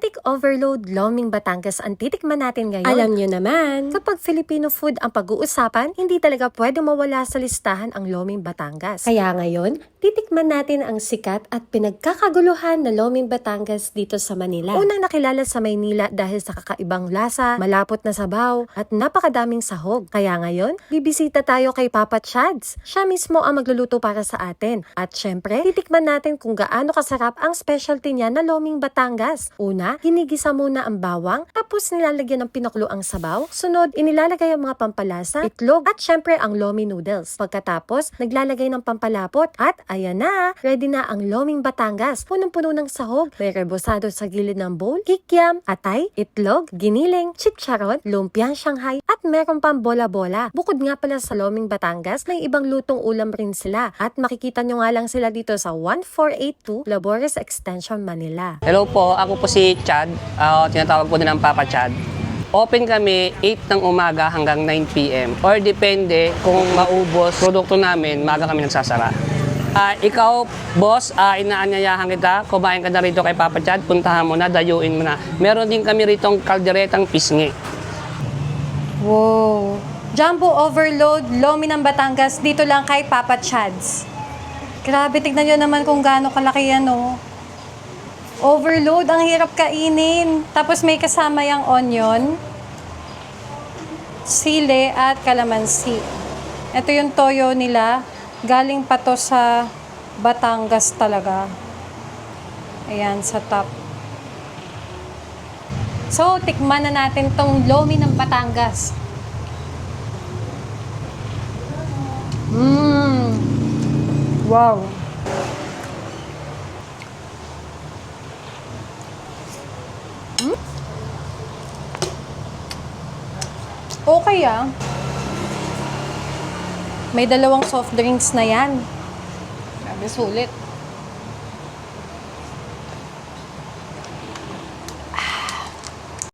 Authentic Overload Loming Batangas ang titikman natin ngayon. Alam nyo naman. Kapag Filipino food ang pag-uusapan, hindi talaga pwede mawala sa listahan ang Loming Batangas. Kaya ngayon, titikman natin ang sikat at pinagkakaguluhan na Loming Batangas dito sa Manila. Unang nakilala sa Maynila dahil sa kakaibang lasa, malapot na sabaw, at napakadaming sahog. Kaya ngayon, bibisita tayo kay Papa Chads. Siya mismo ang magluluto para sa atin. At syempre, titikman natin kung gaano kasarap ang specialty niya na Loming Batangas. Una, hinigisa muna ang bawang, tapos nilalagyan ng pinaklo ang sabaw. Sunod, inilalagay ang mga pampalasa, itlog, at syempre ang Lomi noodles. Pagkatapos, naglalagay ng pampalapot at ayan na, ready na ang Loming Batangas. Punong-puno ng sahog, may rebosado sa gilid ng bowl, kikiam, atay, itlog, giniling, chicharon, lumpiang Shanghai, at meron pang bola-bola. Bukod nga pala sa Loming Batangas, may ibang lutong ulam rin sila. At makikita nyo nga lang sila dito sa 1482 Labores Extension, Manila. Hello po, ako po si Chad. Ah, tinatawag po nilang Papa Chad. Open kami 8 ng umaga hanggang 9 p.m. Or depende kung maubos produkto namin, maga kami nagsasara. Ah, ikaw, boss, ah, inaanyayahan kita, kumain ka na rito kay Papa Chad, puntahan mo na, dayuin mo na. Meron din kami rito kalderetang pisngi. Wow! Jumbo Overload, Lomi ng Batangas, dito lang kay Papa Chads. Grabe, tignan nyo naman kung gaano kalaki yan, oh. Overload, ang hirap kainin. Tapos may kasama yung onion, sile at kalamansi. Ito yung toyo nila. Galing pa to sa Batangas talaga. Ayan, sa top. So, tikman na natin tong lomi ng Batangas. Mmm. Wow. Hmm? Okay ah. May dalawang soft drinks na yan. Grabe, sulit.